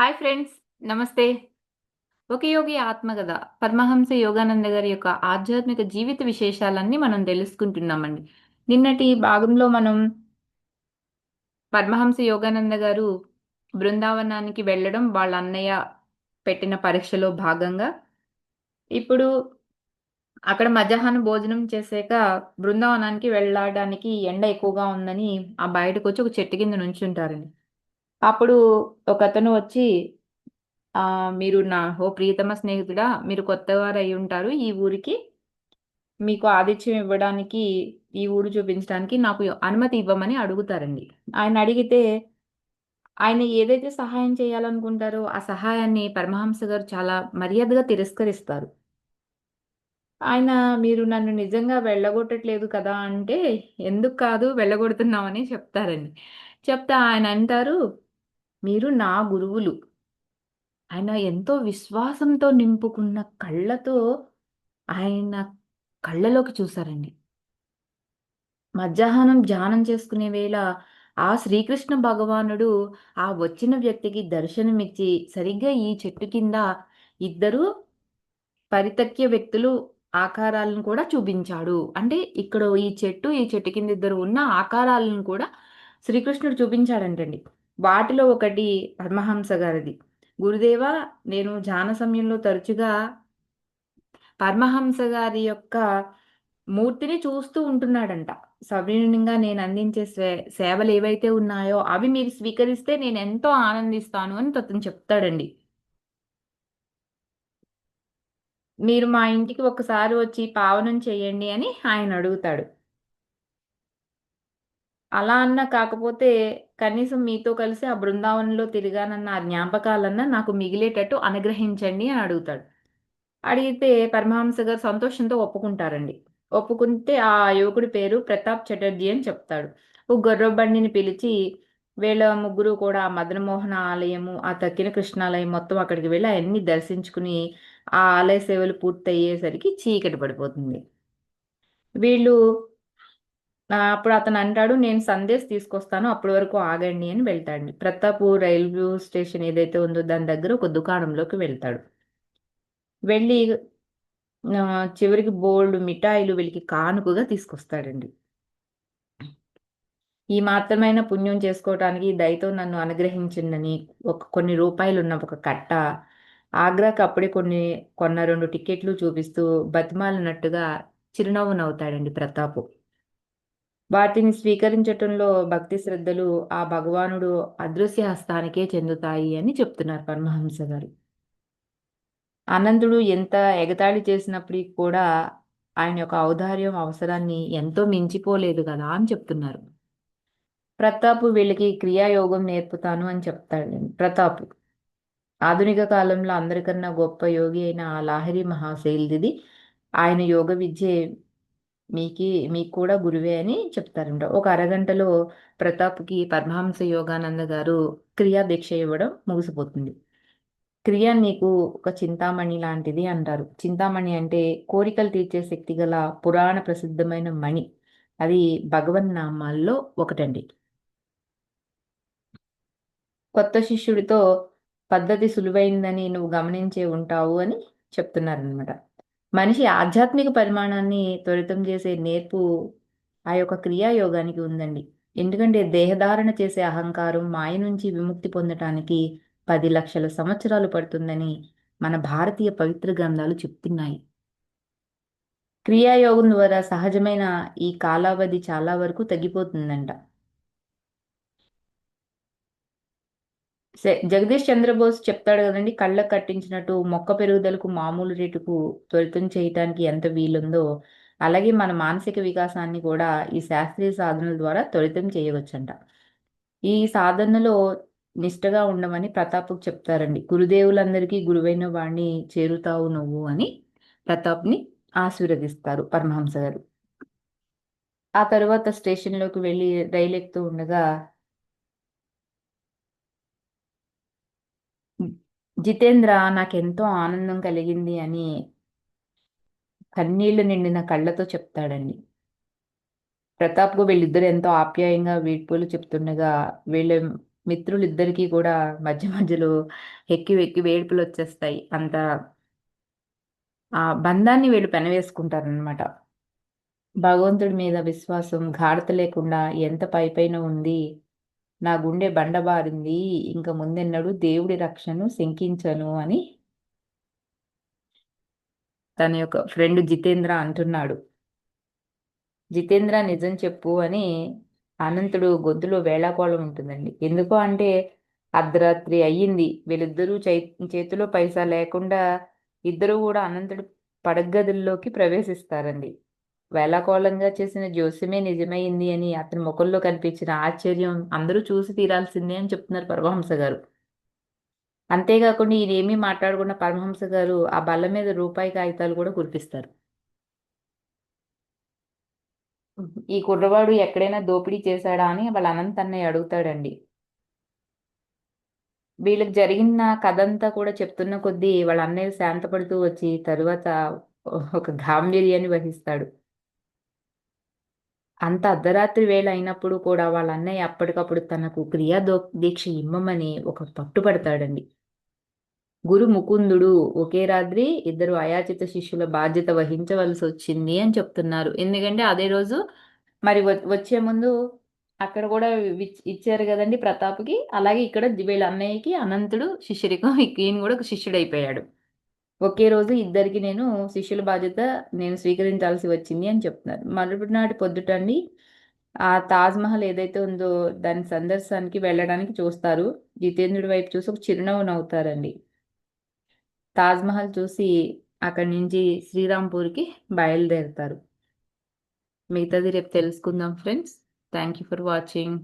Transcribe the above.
Hi friends నమస్తే. ఒక యోగి ఆత్మకథ పద్మహంస యోగానంద గారి యొక్క ఆధ్యాత్మిక జీవిత విశేషాలన్నీ మనం తెలుసుకుంటున్నామండి. నిన్నటి భాగంలో మనం పద్మహంస యోగానంద గారు బృందావనానికి వెళ్ళడం వాళ్ళ అన్నయ్య పెట్టిన పరీక్షలో భాగంగా. ఇప్పుడు అక్కడ మధ్యాహ్నం భోజనం చేసాక బృందావనానికి వెళ్ళడానికి ఎండ ఎక్కువగా ఉందని ఆ బయటకు వచ్చి ఒక చెట్టు కింద నుంచుంటారండి. అప్పుడు ఒక అతను వచ్చి ఆ మీరు నా ఓ ప్రియతమ స్నేహితుడా మీరు కొత్తవారు అయి ఉంటారు ఈ ఊరికి. మీకు ఆతిథ్యం ఇవ్వడానికి ఈ ఊరు చూపించడానికి నాకు అనుమతి ఇవ్వమని అడుగుతారండి. ఆయన అడిగితే ఆయన ఏదైతే సహాయం చేయాలనుకుంటారో ఆ సహాయాన్ని పరమహంస గారు చాలా మర్యాదగా తిరస్కరిస్తారు. ఆయన మీరు నన్ను నిజంగా వెళ్ళగొట్టట్లేదు కదా అంటే ఎందుకు కాదు వెళ్ళగొడుతున్నామని చెప్తారండి. చెప్తా ఆయన అంటారు మీరు నా గురువులు. ఆయన ఎంతో విశ్వాసంతో నింపుకున్న కళ్ళతో ఆయన కళ్ళలోకి చూశారండి. మధ్యాహ్నం ధ్యానం చేసుకునే వేళ ఆ శ్రీకృష్ణ భగవానుడు ఆ వచ్చిన వ్యక్తికి దర్శనమిచ్చి సరిగ్గా ఈ చెట్టు కింద ఇద్దరు పరితక్య వ్యక్తులు ఆకారాలను కూడా చూపించాడు. అంటే ఇక్కడ ఈ చెట్టు ఈ చెట్టు కింద ఇద్దరు ఉన్న ఆకారాలను కూడా శ్రీకృష్ణుడు చూపించాడంటండి. వాటిలో ఒకటి పరమహంస గారిది. గురుదేవ నేను ధ్యాన సమయంలో తరచుగా పరమహంస గారి యొక్క మూర్తిని చూస్తూ ఉంటున్నాడంట. సవినీయంగా నేను అందించే సే సేవలు ఏవైతే ఉన్నాయో అవి మీరు స్వీకరిస్తే నేను ఎంతో ఆనందిస్తాను అని తతను చెప్తాడండి. మీరు మా ఇంటికి ఒకసారి వచ్చి పావనం చేయండి అని ఆయన అడుగుతాడు. అలా అన్నా కాకపోతే కనీసం మీతో కలిసి ఆ బృందావనంలో తిరిగానన్న ఆ జ్ఞాపకాలన్నా నాకు మిగిలేటట్టు అనుగ్రహించండి అని అడుగుతాడు. అడిగితే పరమహంస గారు సంతోషంతో ఒప్పుకుంటారండి. ఒప్పుకుంటే ఆ యువకుడి పేరు ప్రతాప్ చటర్జీ అని చెప్తాడు. ఓ గొర్రబండిని పిలిచి వీళ్ళ ముగ్గురు కూడా ఆ మదనమోహన ఆలయము ఆ తక్కిన కృష్ణాలయం మొత్తం అక్కడికి వెళ్ళి అవన్నీ దర్శించుకుని ఆ ఆలయ సేవలు పూర్తయ్యేసరికి చీకటి పడిపోతుంది. వీళ్ళు అప్పుడు అతను అంటాడు నేను సందేశ్ తీసుకొస్తాను అప్పటి వరకు ఆగండి అని వెళ్తాడు. ప్రతాపూర్ రైల్వే స్టేషన్ ఏదైతే ఉందో దాని దగ్గర ఒక దుకాణంలోకి వెళ్తాడు. వెళ్ళి చివరికి బోల్డ్ మిఠాయిలు వీళ్ళకి కానుకగా తీసుకొస్తాడండి. ఈ మాత్రమైన పుణ్యం చేసుకోవటానికి దయతో నన్ను అనుగ్రహించిందని ఒక కొన్ని రూపాయలు ఉన్న ఒక కట్ట ఆగ్రాకి అప్పుడే కొన్ని కొన్న రెండు టికెట్లు చూపిస్తూ బతిమాలినట్టుగా చిరునవ్వు నవ్వుతాడండి ప్రతాపు. వాటిని స్వీకరించటంలో భక్తి శ్రద్ధలు ఆ భగవానుడు అదృశ్య హస్తానికే చెందుతాయి అని చెప్తున్నారు పరమహంస గారు. అనంతుడు ఎంత ఎగతాళి చేసినప్పటికీ కూడా ఆయన యొక్క ఔదార్యం అవసరాన్ని ఎంతో మించిపోలేదు కదా అని చెప్తున్నారు. ప్రతాపు వీళ్ళకి క్రియాయోగం నేర్పుతాను అని చెప్తాడు. ప్రతాపు ఆధునిక కాలంలో అందరికన్నా గొప్ప యోగి అయిన ఆ లాహిరి మహాశైలిది ఆయన యోగ విద్య మీకి మీకు కూడా గురువే అని చెప్తారంట. ఒక అరగంటలో ప్రతాప్కి పరమహంస యోగానంద గారు క్రియా దీక్ష ఇవ్వడం ముగిసిపోతుంది. క్రియ నీకు ఒక చింతామణి లాంటిది అంటారు. చింతామణి అంటే కోరికలు తీర్చే శక్తి గల పురాణ ప్రసిద్ధమైన మణి. అది భగవన్ నామాల్లో ఒకటండి. కొత్త శిష్యుడితో పద్ధతి సులువైందని నువ్వు గమనించే ఉంటావు అని చెప్తున్నారనమాట మనిషి ఆధ్యాత్మిక పరిమాణాన్ని త్వరితం చేసే నేర్పు ఆ యొక్క క్రియాయోగానికి ఉందండి. ఎందుకంటే దేహధారణ చేసే అహంకారం మాయ నుంచి విముక్తి పొందటానికి పది లక్షల సంవత్సరాలు పడుతుందని మన భారతీయ పవిత్ర గ్రంథాలు చెప్తున్నాయి. క్రియాయోగం ద్వారా సహజమైన ఈ కాలావధి చాలా వరకు తగ్గిపోతుందంట. జగదీష్ చంద్రబోస్ చెప్తాడు కదండి కళ్ళ కట్టించినట్టు మొక్క పెరుగుదలకు మామూలు రేటుకు త్వరితం చేయటానికి ఎంత వీలుందో అలాగే మన మానసిక వికాసాన్ని కూడా ఈ శాస్త్రీయ సాధనల ద్వారా త్వరితం చేయవచ్చంట. ఈ సాధనలో నిష్టగా ఉండమని ప్రతాప్కు చెప్తారండి. గురుదేవులందరికీ గురువైన వాణ్ణి చేరుతావు నువ్వు అని ప్రతాప్ని ఆశీర్వదిస్తారు పరమహంస గారు ఆ తర్వాత స్టేషన్లోకి వెళ్ళి రైలు ఎక్కుతూ ఉండగా జితేంద్ర నాకెంతో ఆనందం కలిగింది అని కన్నీళ్ళు నిండిన కళ్ళతో చెప్తాడండి ప్రతాప్కు వీళ్ళిద్దరు ఎంతో ఆప్యాయంగా వీడ్పోలు చెప్తుండగా వీళ్ళ మిత్రులిద్దరికీ కూడా మధ్య మధ్యలో ఎక్కి వెక్కి వేడుపులొచ్చేస్తాయి. అంత ఆ బంధాన్ని వీళ్ళు పెనవేసుకుంటారనమాట. భగవంతుడి మీద విశ్వాసం గాఢత లేకుండా ఎంత పైపైన ఉంది. నా గుండె బండబారింది. ఇంక ముందెన్నడూ దేవుడి రక్షను శంకించను అని తన యొక్క ఫ్రెండ్ జితేంద్ర అంటున్నాడు. జితేంద్ర నిజం చెప్పు అని అనంతుడు గొంతులో వేళాకోళం ఉంటుందండి. ఎందుకు అంటే అర్ధరాత్రి అయ్యింది. వీళ్ళిద్దరూ చై చేతిలో పైసా లేకుండా ఇద్దరు కూడా అనంతుడు పడగదుల్లోకి ప్రవేశిస్తారండి. వేళాకోళంగా చేసిన జోస్యమే నిజమైంది అని అతని ముఖంలో కనిపించిన ఆశ్చర్యం అందరూ చూసి తీరాల్సిందే అని చెప్తున్నారు పరమహంస గారు. అంతేకాకుండా ఈయనేమీ మాట్లాడకుండా పరమహంస గారు ఆ బల్ల మీద రూపాయి కాగితాలు కూడా కురిపిస్తారు. ఈ కుర్రవాడు ఎక్కడైనా దోపిడీ చేశాడా అని వాళ్ళ అనంత అన్నయ్య అడుగుతాడండి. వీళ్ళకి జరిగిన కథంతా కూడా చెప్తున్న కొద్దీ వాళ్ళ అన్నయ్య శాంతపడుతూ వచ్చి తరువాత ఒక గాంభీర్యాన్ని వహిస్తాడు. అంత అర్ధరాత్రి వేళ అయినప్పుడు కూడా వాళ్ళ అన్నయ్య అప్పటికప్పుడు తనకు క్రియా దో దీక్ష ఇమ్మమని ఒక పట్టుపడతాడండి. గురు ముకుందుడు ఒకే రాత్రి ఇద్దరు అయాచిత శిష్యుల బాధ్యత వహించవలసి వచ్చింది అని చెప్తున్నారు. ఎందుకంటే అదే రోజు మరి వచ్చే ముందు అక్కడ కూడా విచ్ ఇచ్చారు కదండి ప్రతాప్‌కి. అలాగే ఇక్కడ వీళ్ళ అన్నయ్యకి అనంతుడు శిష్యుడికి ఈయన కూడా ఒక శిష్యుడైపోయాడు. ఒకే రోజు ఇద్దరికి నేను శిష్యుల బాధ్యత నేను స్వీకరించాల్సి వచ్చింది అని చెప్తున్నారు. మరుసటి నాటి పొద్దుటండి ఆ తాజ్‌మహల్ ఏదైతే ఉందో దాని సందర్శనానికి వెళ్ళడానికి చూస్తారు. జితేంద్రుడి వైపు చూసి ఒక చిరునవ్వు నవ్వుతారండి. తాజ్‌మహల్ చూసి అక్కడి నుంచి శ్రీరాంపూర్‌కి బయలుదేరుతారు. మిగతాది రేపు తెలుసుకుందాం friends. Thank you for watching.